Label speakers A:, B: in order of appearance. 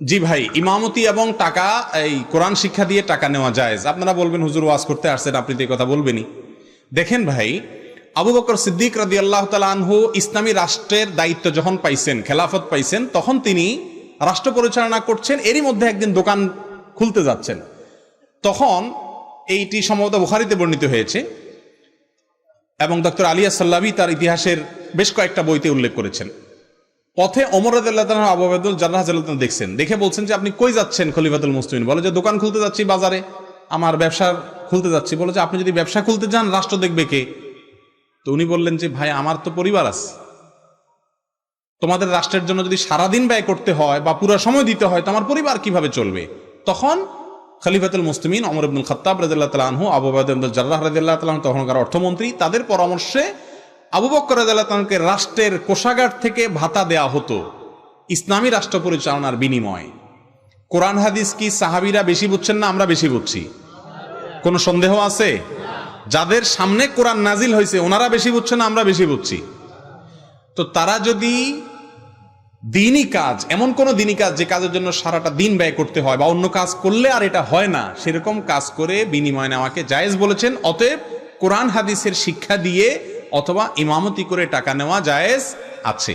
A: জি ভাই, ইমামতি এবং টাকা, এই কোরআন শিক্ষা দিয়ে টাকা নেওয়া যায় আপনারা বলবেন, হুজুর, ওয়াজ করতে আসছেন, আপনি তো কথা বলবেনই। দেখেন ভাই, আবু বকর সিদ্দিক রাদি আল্লাহ আনহু ইসলামী রাষ্ট্রের দায়িত্ব যখন পাইছেন, খেলাফত পাইছেন, তখন তিনি রাষ্ট্র পরিচালনা করছেন, এরই মধ্যে একদিন দোকান খুলতে যাচ্ছেন। তখন এইটি সম্ভবত বুখারিতে বর্ণিত হয়েছে এবং ডক্টর আলিয়া সাল্লাবি তার ইতিহাসের বেশ কয়েকটা বইতে উল্লেখ করেছেন। পথে অমর রাদিয়াল্লাহু তাআলা আবু আবদুল জান্নাহ রাদিয়াল্লাহু দেখছেন। দেখে বলছেন যে, আপনি কই যাচ্ছেন খলিফাতুল মুসলিমিন? বলে যে, দোকান খুলতে যাচ্ছি বাজারে। আমার ব্যবসা খুলতে যাচ্ছি। বলে যে, আপনি যদি ব্যবসা খুলতে যান, রাষ্ট্র দেখবে কে? তো উনি বললেন যে, ভাই, আমার তো পরিবার আছে। তোমাদের রাষ্ট্রের জন্য যদি সারাদিন ব্যয় করতে হয় বা পুরো সময় দিতে হয়, তো আমার পরিবার কীভাবে চলবে? তখন খলিফাতুল মুসলিমিন অমর আব্দুল খত্তাব রাদিল্লাহ তালাহু আবু বাদুল জার্রাহ রাদিল্লাহ তালাহ তখনকার অর্থমন্ত্রী, তাদের পরামর্শে আবু রাদিল্লাহ তালাহকে রাষ্ট্রের কোষাগার থেকে ভাতা দেয়া হতো। ইসলামী রাষ্ট্র পরিচালনার বিনিময়। কোরআন, হাদিস কি সাহাবিরা বেশি বুঝছেন না আমরা বেশি বুঝছি? কোনো সন্দেহ আছে? যাদের সামনে কোরআন নাজিল হয়েছে, ওনারা বেশি বুঝছেন না আমরা বেশি বুঝছি। তো তারা যদি দিনই কাজ, এমন কোন দিনই কাজ যে কাজের জন্য সারাটা দিন ব্যয় করতে হয় বা অন্য কাজ করলে আর এটা হয় না, সেরকম কাজ করে বিনিময় নেওয়াকে জায়েজ বলেছেন। অতএব কোরআন, হাদিসের শিক্ষা দিয়ে অথবা ইমামতি করে টাকা নেওয়া জায়েজ আছে।